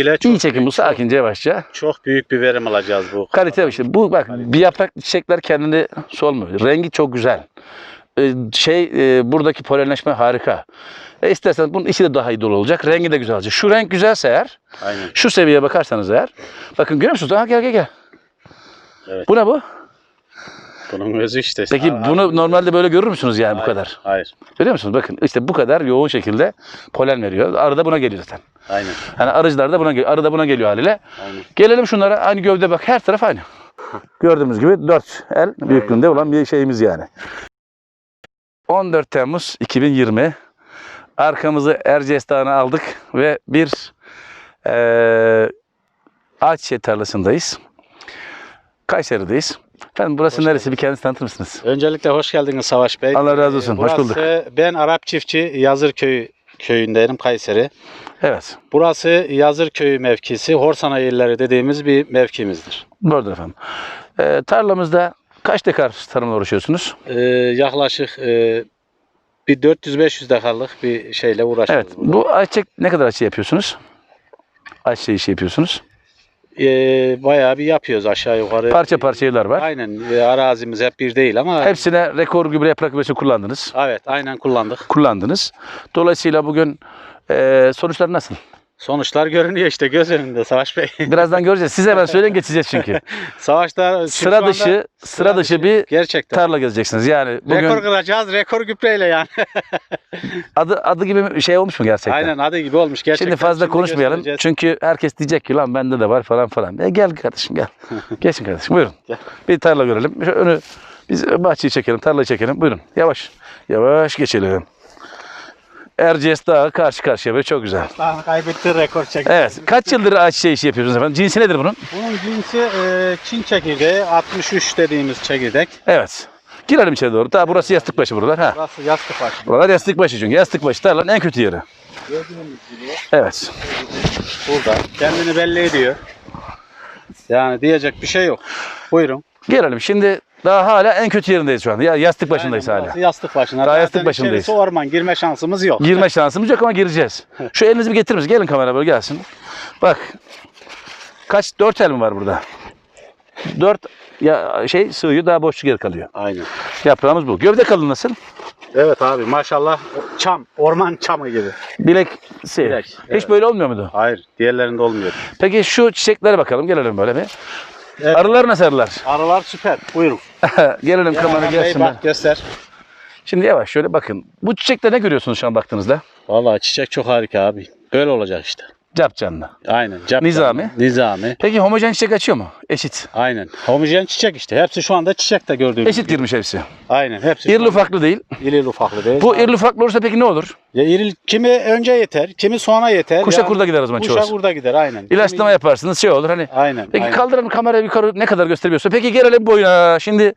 ile çok, İyi çekim bu sakince yavaşça. çok büyük bir verim alacağız bu. Kalite bir şey. Bu bak bir yaprak çiçekler kendini solmuyor. Rengi çok güzel. Ee, şey e, buradaki polenleşme harika. E isterseniz bunun içi de daha iyi dolu olacak. Rengi de güzel olacak. Şu renk güzelse eğer, Aynen. şu seviyeye bakarsanız eğer. Bakın görüyor musunuz? Ha, gel gel gel. Evet. Bu ne bu? Bunun özü işte. Peki Aa, bunu normalde böyle görür müsünüz yani bu hayır, kadar? Hayır. Görüyor musunuz? Bakın işte bu kadar yoğun şekilde polen veriyor. Arı da buna geliyor zaten. Aynen. Yani arıcılar da buna geliyor. Arı da buna geliyor haliyle. Aynen. Gelelim şunlara. Aynı gövde bak. Her taraf aynı. Gördüğümüz gibi 4 el büyüklüğünde olan bir şeyimiz yani. 14 Temmuz 2020. Arkamızı Erciyes Dağı'na aldık ve bir eee ağaç çiçeği tarlasındayız. Kayseri'deyiz. Efendim burası Hoş neresi? Bir kendinizi tanıtır mısınız? Öncelikle hoş geldiniz Savaş Bey. Allah razı olsun, Ee, hoş bulduk. Ben Arap çiftçi Yazırköy köyündeyim Kayseri. Evet. Burası Yazırköy mevkisi, Horsana yerleri dediğimiz bir mevkimizdir. Doğrudur efendim. Eee tarlamızda kaç dekar tarımla uğraşıyorsunuz? Ee, yaklaşık e, bir 400-500 dekarlık bir şeyle uğraşıyoruz. Evet. burada. Bu ayçiçek ne kadar ayçiçeği yapıyorsunuz? Ayçiçeği işi yapıyorsunuz. Ee, bayağı bir yapıyoruz aşağı yukarı. Parça parça var. Aynen. e, arazimiz hep bir değil ama Hepsine rekor gübre yaprak gübresi kullandınız. evet aynen kullandık. Kullandınız. Dolayısıyla bugün eee sonuçlar nasıl? Sonuçlar görünüyor işte göz önünde Savaş Bey. Birazdan göreceğiz. Siz hemen söyleyin geçeceğiz çünkü. Savaşlar şimdi şu sıra dışı sıra dışı bir gerçekten. tarla gezeceksiniz. Yani Rekor bugün kıracağız rekor gübreyle yani. adı adı gibi şey olmuş mu gerçekten? Aynen adı gibi olmuş gerçekten. Şimdi fazla konuşmayalım. göstereceğiz. Çünkü herkes diyecek ki lan bende de var falan falan. E gel kardeşim gel. Geçin kardeşim buyurun. Gel. Bir tarla görelim. Şu önü biz bahçeyi çekelim, tarlayı çekelim. Buyurun. Yavaş. Yavaş geçelim. Erciyes Dağı karşı karşıya böyle çok güzel. Daha kaybetti rekor çekti. Evet. Kaç yıldır ayçiçeği işi yapıyorsunuz efendim? Cinsi nedir bunun? Bunun cinsi e, Çin çekirdeği 63 dediğimiz çekirdek. Evet. Girelim içeri doğru. Daha burası yastık başı buralar. Ha. Burası yastık başı. Buralar yastık başı çünkü. Yastık başı tarlanın en kötü yeri. Gördüğünüz gibi Evet. burada kendini belli ediyor. Yani diyecek bir şey yok. Buyurun. Gelelim. Şimdi daha hala en kötü yerindeyiz şu anda. Ya yastık başındayız Aynen, hala. Yastık başında. Daha yastık başındayız. içerisi orman girme şansımız yok. Girme şansımız yok ama gireceğiz. Şu elinizi bir getirir misiniz? Gelin kamera böyle gelsin. Bak. Kaç? Dört el mi var burada? Dört ya şey sığıyor daha boşluk yer kalıyor. Aynen. Yaprağımız bu. Gövde kalın nasıl? Evet abi maşallah çam, orman çamı gibi. Bilek. Bilek, Hiç evet. böyle olmuyor muydu? Hayır, diğerlerinde olmuyor. Peki şu çiçeklere bakalım. Gelelim böyle bir. Evet. Arılar nasıl arılar? Arılar süper. Buyurun. Gelelim Gel kamera Hakan Bey, gelsin. Bak göster. Şimdi yavaş şöyle bakın. Bu çiçekte ne görüyorsunuz şu an baktığınızda? Vallahi çiçek çok harika abi. Böyle olacak işte. Cap canlı. Aynen. Cap Nizami. canlı. Nizami. Peki homojen çiçek açıyor mu? Eşit. Aynen. Homojen çiçek işte. Hepsi şu anda çiçekte gördüğünüz Eşit gibi. girmiş hepsi. Aynen. Hepsi. İrili ufaklı değil. İrili ufaklı değil. Bu irili ufaklı olursa peki ne olur? Ya iril, kimi önce yeter, kimi sonra yeter. Kuşa Ya, kurda gider o zaman Kuşa çoğusu. kurda gider aynen. İlaçlama Kimi- yaparsınız şey olur hani. Aynen. Peki aynen. kaldıralım kamerayı yukarı ne kadar gösteriyorsa. Peki gelelim boyuna. Şimdi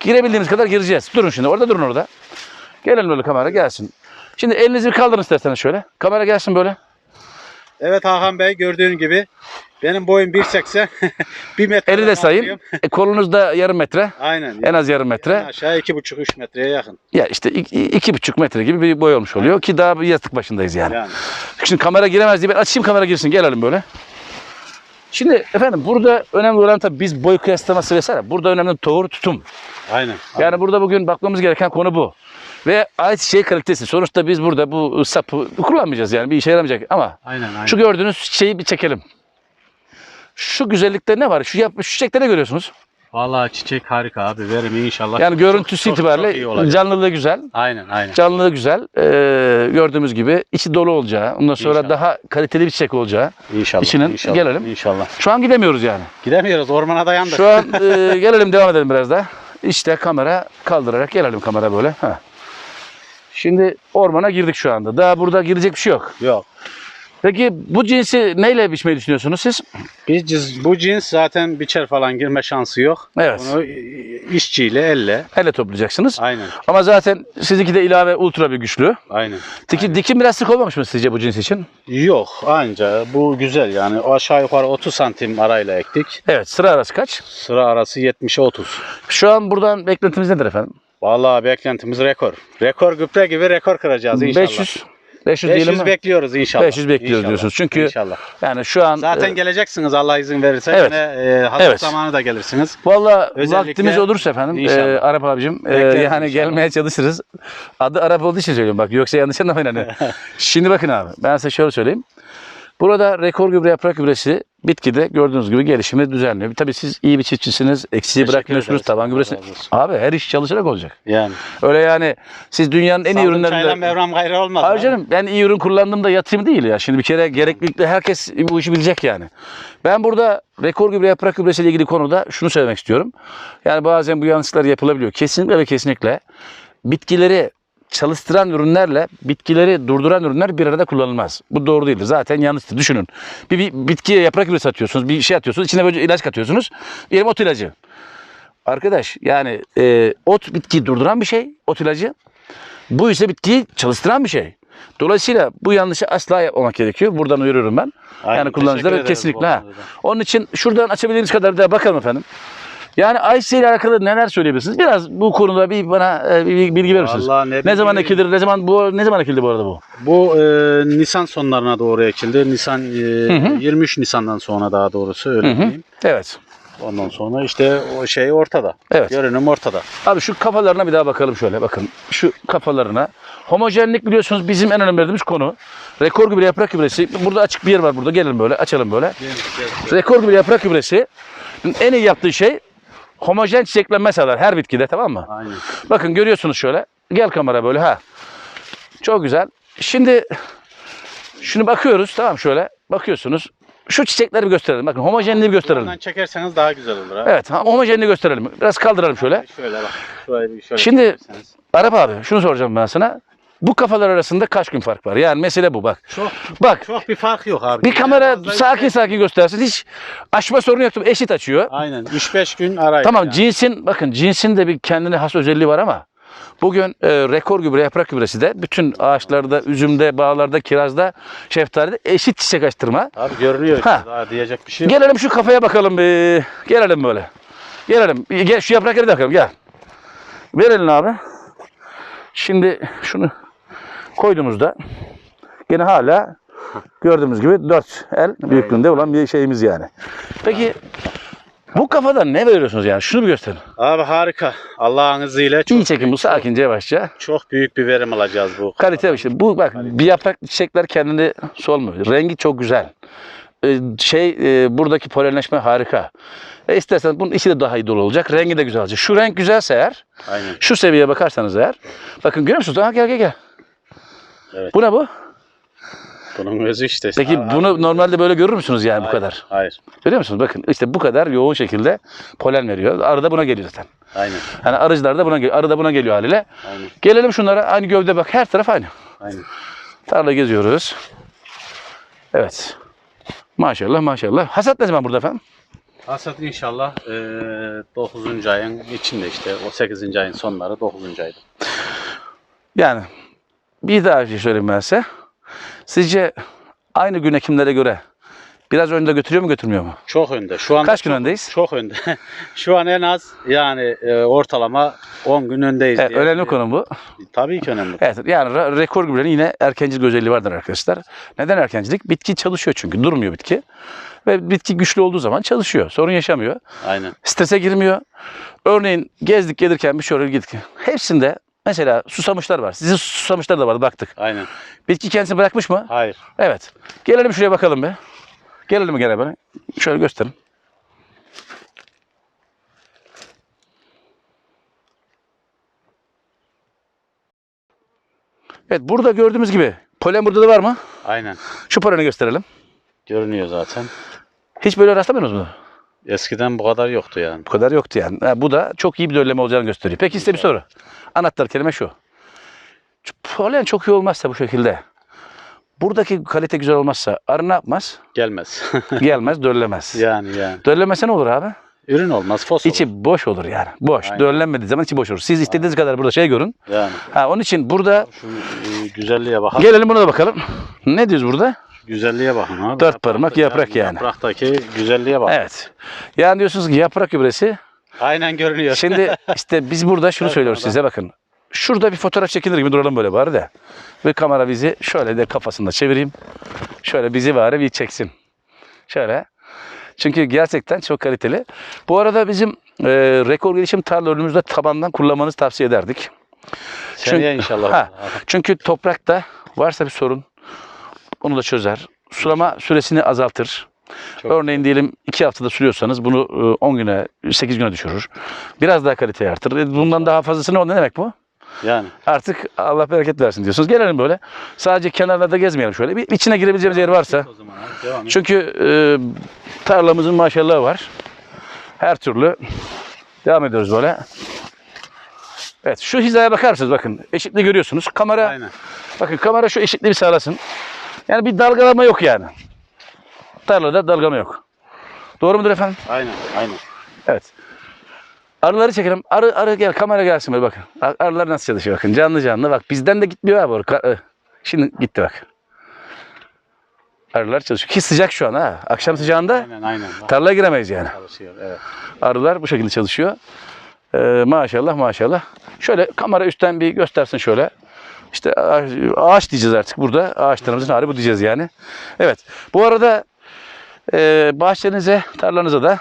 girebildiğimiz kadar gireceğiz. Durun şimdi orada durun orada. Gelelim böyle kamera gelsin. Şimdi elinizi bir kaldırın isterseniz şöyle. Kamera gelsin böyle. Evet Hakan Bey gördüğün gibi benim boyum 1.80. 1 metre. Eli de sayın. E, kolunuzda yarım metre. Aynen. En az yarım metre. aşağı 2,5-3 metreye yakın. Ya işte iki, iki buçuk metre gibi bir boy olmuş oluyor ki daha bir yastık başındayız yani. Yani. Şimdi kamera giremez diye ben açayım kamera girsin gelelim böyle. Şimdi efendim burada önemli olan tabii biz boy kıyaslaması vesaire. Burada önemli doğru tutum. Aynen. Yani burada bugün bakmamız gereken konu bu. Ve ayçiçeği kalitesi. Sonuçta biz burada bu sapı kullanmayacağız yani bir işe yaramayacak. Ama Aynen aynen. şu gördüğünüz çiçeği bir çekelim. Şu güzellikte ne var? Şu yap, şu çiçekte ne görüyorsunuz? Vallahi çiçek harika abi. Verimi inşallah. Yani görüntüsü çok- çok itibariyle iyi olacak. canlılığı güzel. Aynen aynen. Canlılığı güzel. Ee, gördüğümüz gibi içi dolu olacağı, ondan sonra İnşallah. daha kaliteli bir çiçek olacağı. İnşallah. İçinin- inşallah, gelelim. İnşallah. Şu an gidemiyoruz yani. Gidemiyoruz ormana dayandık. Şu an e, gelelim devam edelim biraz da. İşte kamera kaldırarak gelelim kamera böyle. Ha. Şimdi ormana girdik şu anda. Daha burada girecek bir şey yok. Yok. Peki bu cinsi neyle biçmeyi düşünüyorsunuz siz? Biz cins- bu cins zaten biçer falan girme şansı yok. Evet. Bunu e, işçiyle elle. Elle toplayacaksınız. Aynen. Ama zaten sizinki de ilave ultra bir güçlü. Aynen. Diki, dikim biraz sık olmamış mı sizce bu cins için? Yok anca bu güzel yani aşağı yukarı 30 santim arayla ektik. Evet sıra arası kaç? Sıra arası 70'e 30. Şu an buradan beklentimiz nedir efendim? Vallahi beklentimiz rekor. Rekor gübre gibi rekor kıracağız inşallah. 500. 500 diyelim 500 mi? bekliyoruz inşallah. 500 bekliyoruz İnşallah. diyorsunuz. Çünkü İnşallah. yani şu an Zaten e, geleceksiniz Allah izin verirse. Evet. Yine, e, hasat Evet. zamanı da gelirsiniz. Valla vaktimiz olursa efendim İnşallah. e, Arap abicim e, yani inşallah. gelmeye çalışırız. Adı Arap olduğu için söylüyorum bak yoksa yanlış anlamayın hani. Şimdi bakın abi ben size şöyle söyleyeyim. Burada rekor gübre yaprak gübresi bitkide gördüğünüz gibi gelişimi düzenliyor. Tabii siz iyi bir çiftçisiniz. Eksiği bırakmıyorsunuz. Taban gübresi. Abi her iş çalışarak olacak. Yani. Öyle yani siz dünyanın en iyi Saldım ürünlerinden... çayla mevram gayrı olmaz. Hayır canım ben iyi ürün kullandığımda yatayım değil ya. Şimdi bir kere gereklilikle herkes bu işi bilecek yani. Ben burada rekor gübre yaprak gübresiyle ilgili konuda şunu söylemek istiyorum. Yani bazen bu yanlışlar yapılabiliyor. Kesinlikle ve kesinlikle bitkileri çalıştıran ürünlerle bitkileri durduran ürünler bir arada kullanılmaz. Bu doğru değildir. Zaten yanlıştır. Düşünün. Bir, bir bitkiye yaprak gübresi atıyorsunuz. Bir şey atıyorsunuz. içine böyle ilaç katıyorsunuz. Diyelim ot ilacı. Arkadaş yani e, ot bitkiyi durduran bir şey. Ot ilacı. Bu ise bitkiyi çalıştıran bir şey. Dolayısıyla bu yanlışı asla yapmamak gerekiyor. Buradan uyarıyorum ben. Aynen, yani kullanıcılara kesinlikle. Ha. Onun için şuradan açabildiğiniz kadar da bakalım efendim. Yani Ayşe ile alakalı neler söyleyebilirsiniz? Biraz bu konuda bir bana e, bir bilgi verir misiniz? Vallahi ne Ne zaman ekilir? Ne zaman bu ne zaman ekildi bu arada bu? Bu e, Nisan sonlarına doğru ekildi. Nisan e, hı. 23 Nisan'dan sonra daha doğrusu öyle Hı hı. diyeyim. Evet. Ondan sonra işte o şey ortada. Evet. Görünüm ortada. Abi şu kafalarına bir daha bakalım şöyle bakın. Şu kafalarına. Homojenlik biliyorsunuz bizim en önemli verdiğimiz konu. Rekor gübre yaprak gübresi. Burada açık bir yer var burada. Gelin böyle açalım böyle. Rekor gübre yaprak gübresi en iyi yaptığı şey homojen çiçeklenme sağlar her bitkide tamam mı? Aynen. Bakın görüyorsunuz şöyle. Gel kamera böyle ha. Çok güzel. Şimdi şunu bakıyoruz tamam şöyle. Bakıyorsunuz. Şu çiçekleri bir gösterelim. Bakın homojenliği bir gösterelim. Buradan çekerseniz daha güzel olur. Ha. Evet homojenliği gösterelim. Biraz kaldıralım şöyle. Şöyle bak. Şöyle şöyle Şimdi-. Arap abi şunu soracağım ben sana. Bu kafalar arasında kaç gün fark var? Yani mesele bu bak. çok Bak çok bir fark yok abi. bir kamera sakin sakin göstersin. Hiç açma sorunu yok. Eşit açıyor. Aynen. 3-5 gün arayın. Tamam yani. cinsin bakın cinsin de bir kendine has özelliği var ama bugün e, rekor gübre yaprak gübresi de bütün ağaçlarda, üzümde, bağlarda, kirazda, şeftalide eşit çiçek açtırma. Abi görünüyor. Ha. Daha diyecek bir şey yok. Gelelim şu kafaya bakalım bir. Gelelim böyle. Gelelim. Gel şu yaprakları da bakalım gel. Ver elini abi. Şimdi şunu koyduğumuzda gene hala gördüğümüz gibi 4 el büyüklüğünde olan bir şeyimiz yani. Peki bu kafadan ne veriyorsunuz yani? Şunu bir gösterin. Abi harika. Allah'ın izniyle çok, İyi çekin bu sakince yavaşça. çok büyük bir verim alacağız bu. Kalite bir şey. Bu bak bir yaprak çiçekler kendini solmuyor. Rengi çok güzel. Ee, Şey e, buradaki polenleşme harika. E istersen bunun içi de daha iyi dolu olacak. Rengi de güzel olacak. Şu renk güzelse eğer, Aynen. şu seviyeye bakarsanız eğer. Bakın görüyor musunuz? Ha, gel gel gel. Evet. Bu ne bu? Bunun özü işte. Peki Aa, bunu normalde böyle görür müsünüz yani bu hayır, kadar? Hayır. Görüyor musunuz? Bakın işte bu kadar yoğun şekilde polen veriyor. Arı da buna geliyor zaten. Aynen. Yani arıcılar da buna geliyor. Arı da buna geliyor haliyle. Aynen. Gelelim şunlara. Aynı gövde bak. Her taraf aynı. Aynen. Tarla geziyoruz. Evet. Maşallah maşallah. Hasat ne zaman burada efendim? Hasat inşallah eee 9. ayın içinde işte o 8. ayın sonları 9. ayda. Yani bir daha şey söyleyeyim ben size. Sizce aynı gün ekimlere göre biraz önde götürüyor mu götürmüyor mu? Çok önde. Şu anda Kaç gün öndeyiz? Çok önde. Şu an en az yani e, ortalama 10 gün öndeyiz. Evet, diye- önemli konu bu. Tabii ki önemli. Evet, yani re- rekor gübrenin yine erkencilik özelliği vardır arkadaşlar. Neden erkencilik? Bitki çalışıyor çünkü. Durmuyor bitki. Ve bitki güçlü olduğu zaman çalışıyor. Sorun yaşamıyor. Aynen. Strese girmiyor. Örneğin gezdik gelirken bir oraya gittik. Hepsinde mesela susamışlar var. Sizin susamışlar da vardı baktık. Aynen. Bitki kendisini bırakmış mı? Hayır. Evet. Gelelim şuraya bakalım be. Gelelim gene böyle? Şöyle gösterin. Evet burada gördüğümüz gibi polen burada da var mı? Aynen. Şu poleni gösterelim. Görünüyor zaten. Hiç böyle rastlamıyorsunuz mu? Eskiden bu kadar yoktu yani. Bu kadar yoktu yani. Ha, bu da çok iyi bir dölleme olacağını gösteriyor. Peki size bir soru. Anahtar kelime şu. Polen çok iyi olmazsa bu şekilde. Buradaki kalite güzel olmazsa arı ne yapmaz? Gelmez. Gelmez, döllemez. yani yani. Döllemese ne olur abi? Ürün olmaz. Fos olur. İçi boş olur yani. Boş. Aynen. Döllenmediği zaman içi boş olur. Siz istediğiniz kadar burada şey görün. Yani. Ha, onun için burada Şu e, güzelliğe bakın. gelelim buna da bakalım. Ne diyoruz burada? Güzelliğe bakın abi. Dört parmak yaprak yani. Yapraktaki güzelliğe bak. Evet. Yani diyorsunuz ki yaprak gübresi. Aynen görünüyor. Şimdi işte biz burada şunu söylüyoruz size bakın. şurada bir fotoğraf çekilir gibi duralım böyle bari de. Ve kamera bizi şöyle de kafasında çevireyim. Şöyle bizi bari bir çeksin. Şöyle. Çünkü gerçekten çok kaliteli. Bu arada bizim e, rekor gelişim tarla ürünümüzde tabandan kullanmanızı tavsiye ederdik. Seneye inşallah. Ha, çünkü toprakta varsa bir sorun onu da çözer. Sulama süresini azaltır. Çok Örneğin diyelim 2 haftada sürüyorsanız bunu e, 10 güne 8 güne düşürür. Biraz daha kaliteyi artırır. E, Bundan daha fazlası ne, ne demek bu? Yani Artık Allah bereket versin diyorsunuz. Gelelim böyle. Sadece kenarlarda gezmeyelim şöyle. Bir içine girebileceğimiz yer varsa. o zaman abi, devam et. Çünkü e, tarlamızın maşallahı var. Her türlü devam ediyoruz böyle. Evet şu hizaya bakar mısınız? Bakın eşitliği görüyorsunuz. Kamera Aynen. bakın kamera şu eşitliği bir sağlasın. Yani bir dalgalama yok yani. Tarlada dalgama yok. Doğru mudur efendim? Aynen. Aynen. Evet. Arıları çekelim. Arı arı gel kamera gelsin böyle bakın. Ar- Arılar nasıl çalışıyor bakın. Canlı canlı bak. Bizden de gitmiyor abi. o ka- ı. Şimdi gitti bak. Arılar çalışıyor. Ki sıcak şu an ha. Akşam sıcağında Aynen aynen. Tarlaya giremeyiz yani. Çalışıyor. Evet. Arılar bu şekilde çalışıyor. Ee, maşallah maşallah. Şöyle kamera üstten bir göstersin şöyle. İşte ağaç, ağaç diyeceğiz artık burada. Ağaçlarımızın hali bu diyeceğiz yani. Evet. Bu arada e, bahçenize, tarlanıza da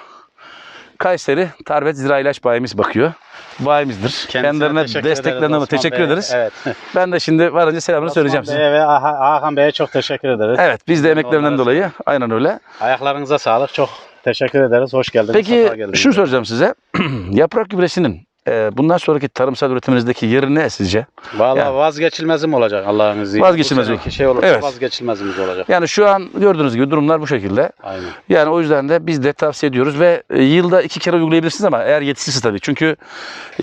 Kayseri Tarbet Zira İlaç Bayimiz bakıyor. Bayimizdir. Kendisine Kendilerine desteklerine ederiz de Osman teşekkür ederiz. Evet. Ben de şimdi varınca selamını söyleyeceğim size. Bey'e ve Aha- Hakan Bey'e çok teşekkür ederiz. Evet biz de emeklerinden Onlara dolayı aynen öyle. Ayaklarınıza sağlık. Çok teşekkür ederiz. Hoş geldiniz. sefa Peki geldiniz. şunu soracağım size. Yaprak gübresinin e, bundan sonraki tarımsal üretiminizdeki yeri ne sizce? Vallahi Yani. vazgeçilmezim olacak Allah'ın izniyle. Vazgeçilmez mi? şey olursa Evet. vazgeçilmezimiz olacak. Yani şu an gördüğünüz gibi durumlar bu şekilde. Aynen. Yani o yüzden de biz de tavsiye ediyoruz ve e, yılda iki kere uygulayabilirsiniz ama eğer yetişirse tabii. Çünkü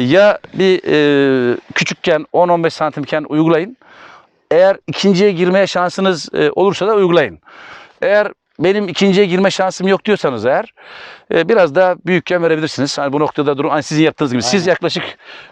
ya bir e, küçükken 10-15 santimken uygulayın. Eğer ikinciye girmeye şansınız e, olursa da uygulayın. Eğer benim ikinciye girme şansım yok diyorsanız eğer e, biraz daha büyükken verebilirsiniz. Hani bu noktada durum hani sizin yaptığınız gibi. Siz Aynen. yaklaşık e,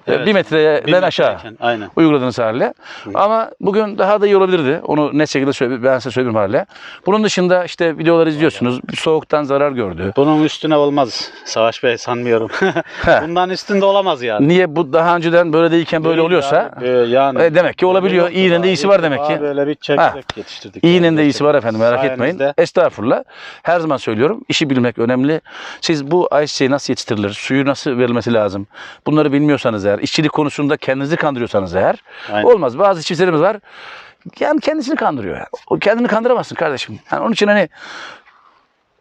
Evet. bir metreden Bir aşağı Aynen. uyguladığınız haliyle. Ama bugün daha da iyi olabilirdi. Onu net şekilde söyle, ben size söyleyeyim haliyle. Bunun dışında işte videolar izliyorsunuz. Soğuktan zarar gördü. Bunun üstüne olmaz Savaş Bey sanmıyorum. Bundan üstünde olamaz yani. Niye bu daha önceden böyle değilken böyle Değil oluyorsa yani, e, yani e, demek ki olabiliyor. İyinin de iyisi var demek ki. Böyle bir çekirdek yetiştirdik. İyinin de iyisi var efendim merak etmeyin. Sayenizde. Estağfurullah. Her zaman söylüyorum. işi bilmek önemli. Siz bu ayçiçeği nasıl yetiştirilir? Suyu nasıl verilmesi lazım? Bunları bilmiyorsanız eğer, işçilik konusunda kendinizi kandırıyorsanız eğer Aynen. olmaz. Bazı çiftçilerimiz var. Yani kendisini kandırıyor. Yani. O kendini kandıramazsın kardeşim. Yani onun için hani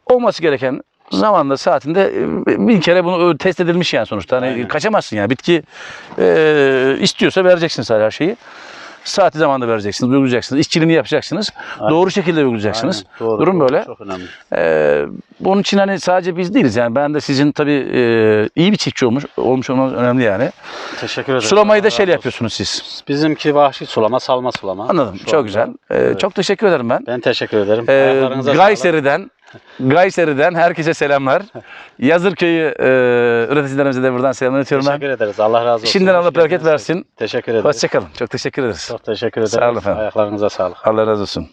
olması gereken zamanda saatinde e, bir kere bunu test edilmiş yani sonuçta. Hani Aynen. kaçamazsın yani. Bitki e, istiyorsa vereceksin sadece her şeyi. Saati zamanında vereceksiniz, uygulayacaksınız. İşçiliğini yapacaksınız. Aynen. Doğru şekilde uygulayacaksınız. Aynen, doğru, Durum doğru. böyle. Çok önemli. Ee, bunun için hani sadece biz değiliz yani ben de sizin tabii e, iyi bir çiftçi olmuş olmuş olmanız önemli yani. Teşekkür ederim. Sulamayı da razı yapıyorsunuz siz. Bizimki vahşi sulama, salma sulama. Anladım. Şu çok anda. güzel. Ee, Evet. Çok teşekkür ederim ben. Ben teşekkür ederim. Ee. Gayseri'den Gayseri'den herkese selamlar. Yazırköy'ü e, üreticilerimize de buradan selamlar iletiyorum ben. Teşekkür ederiz. Allah razı olsun. Şimdiden Allah bereket versin. Teşekkür ederiz. Hoşçakalın. Çok teşekkür ederiz. Çok teşekkür ederiz. Sağ olun efendim. Ayaklarınıza sağlık. Allah razı olsun.